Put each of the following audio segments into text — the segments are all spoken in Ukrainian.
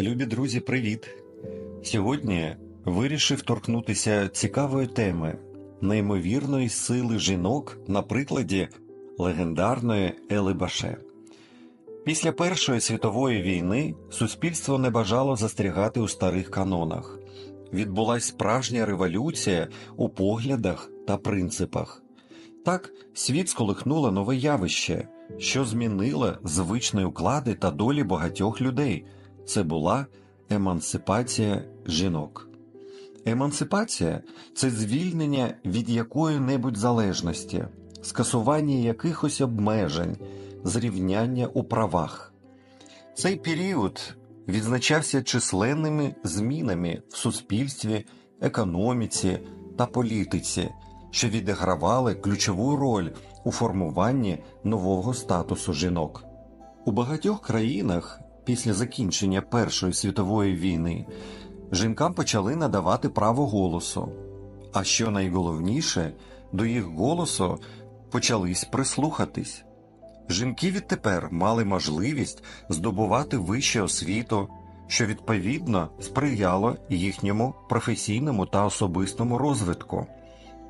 Любі друзі, привіт! Сьогодні вирішив торкнутися цікавої теми неймовірної сили жінок на прикладі легендарної Ели Баше. Після Першої світової війни суспільство не бажало застрягати у старих канонах. Відбулася справжня революція у поглядах та принципах. Так, світ сколихнуло нове явище, що змінило звичні уклади та долі багатьох людей. Це була емансипація жінок. Емансипація це звільнення від якої-небудь залежності, скасування якихось обмежень, зрівняння у правах. Цей період відзначався численними змінами в суспільстві, економіці та політиці, що відігравали ключову роль у формуванні нового статусу жінок. У багатьох країнах після закінчення Першої світової війни жінкам почали надавати право голосу, а що найголовніше, до їх голосу почались прислухатись. Жінки відтепер мали можливість здобувати вищу освіту, що відповідно сприяло їхньому професійному та особистому розвитку.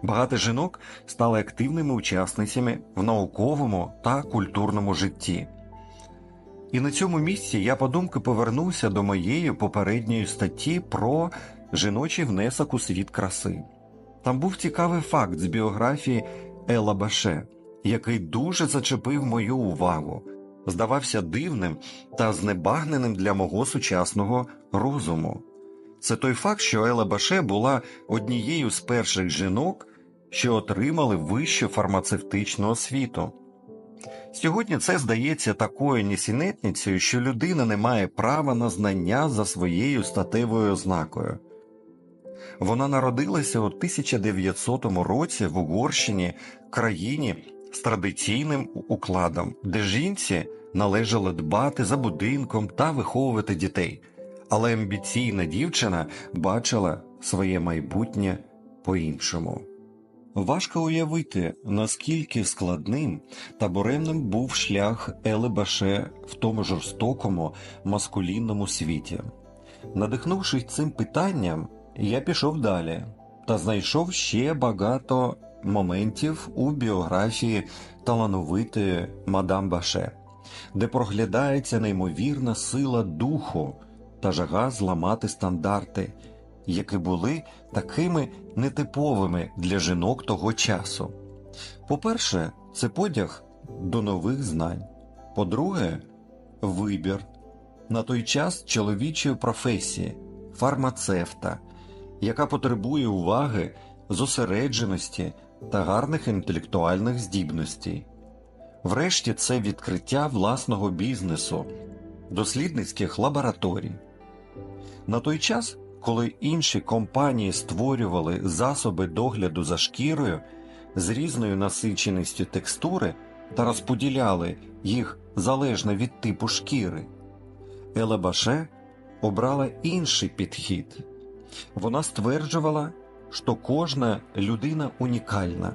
Багато жінок стали активними учасницями в науковому та культурному житті. І на цьому місці я подумки повернувся до моєї попередньої статті про жіночий внесок у світ краси. Там був цікавий факт з біографії Ела Баше, який дуже зачепив мою увагу, здавався дивним та знебагненим для мого сучасного розуму. Це той факт, що Ела Баше була однією з перших жінок, що отримали вищу фармацевтичну освіту. Сьогодні це здається такою нісінетницею, що людина не має права на знання за своєю статевою ознакою. Вона народилася у 1900 році в Угорщині, країні з традиційним укладом, де жінці належало дбати за будинком та виховувати дітей, але амбіційна дівчина бачила своє майбутнє по-іншому. Важко уявити, наскільки складним та буремним був шлях Ели Баше в тому жорстокому маскулінному світі. Надихнувшись цим питанням, я пішов далі та знайшов ще багато моментів у біографії талановитої мадам Баше, де проглядається неймовірна сила духу та жага зламати стандарти які були такими нетиповими для жінок того часу. По-перше, це подяг до нових знань. По-друге, вибір на той час чоловічої професії, фармацевта, яка потребує уваги, зосередженості та гарних інтелектуальних здібностей. Врешті це відкриття власного бізнесу, дослідницьких лабораторій. На той час коли інші компанії створювали засоби догляду за шкірою з різною насиченістю текстури та розподіляли їх залежно від типу шкіри, Елебаше обрала інший підхід. Вона стверджувала, що кожна людина унікальна,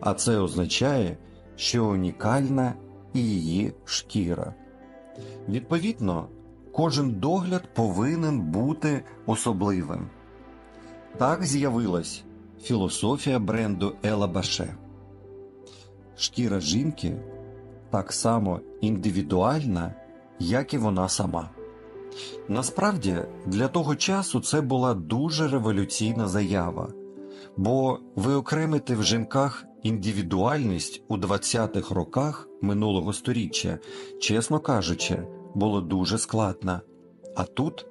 а це означає, що унікальна і її шкіра. Відповідно, кожен догляд повинен бути особливим. Так з'явилась філософія бренду Ела Баше. Шкіра жінки так само індивідуальна, як і вона сама. Насправді, для того часу це була дуже революційна заява, бо виокремити в жінках індивідуальність у 20-х роках минулого століття, чесно кажучи, було дуже складно, а тут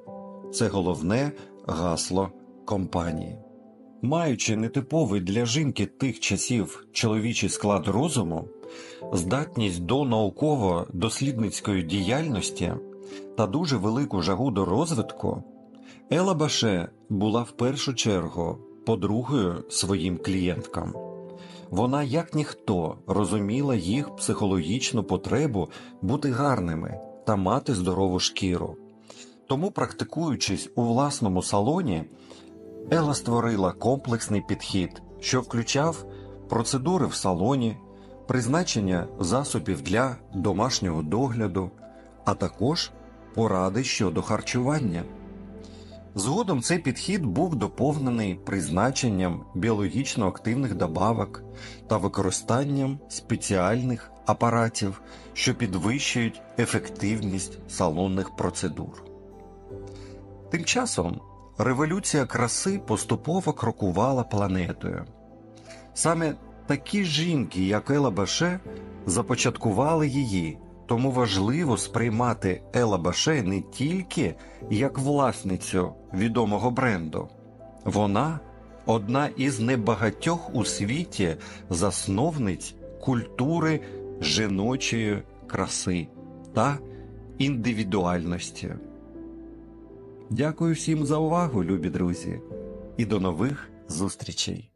це головне гасло компанії. Маючи нетиповий для жінки тих часів чоловічий склад розуму, здатність до науково-дослідницької діяльності та дуже велику жагу до розвитку, Ела Баше була в першу чергу подругою своїм клієнткам. Вона, як ніхто, розуміла їх психологічну потребу бути гарними та мати здорову шкіру. Тому, практикуючись у власному салоні, Ела створила комплексний підхід, що включав процедури в салоні, призначення засобів для домашнього догляду, а також поради щодо харчування. Згодом цей підхід був доповнений призначенням біологічно активних добавок та використанням спеціальних апаратів, що підвищують ефективність салонних процедур. Тим часом революція краси поступово крокувала планетою. Саме такі жінки, як Ела Баше, започаткували її, тому важливо сприймати Ела Баше не тільки як власницю відомого бренду. Вона одна із небагатьох у світі засновниць культури жіночої краси та індивідуальності. Дякую всім за увагу, любі друзі, і до нових зустрічей!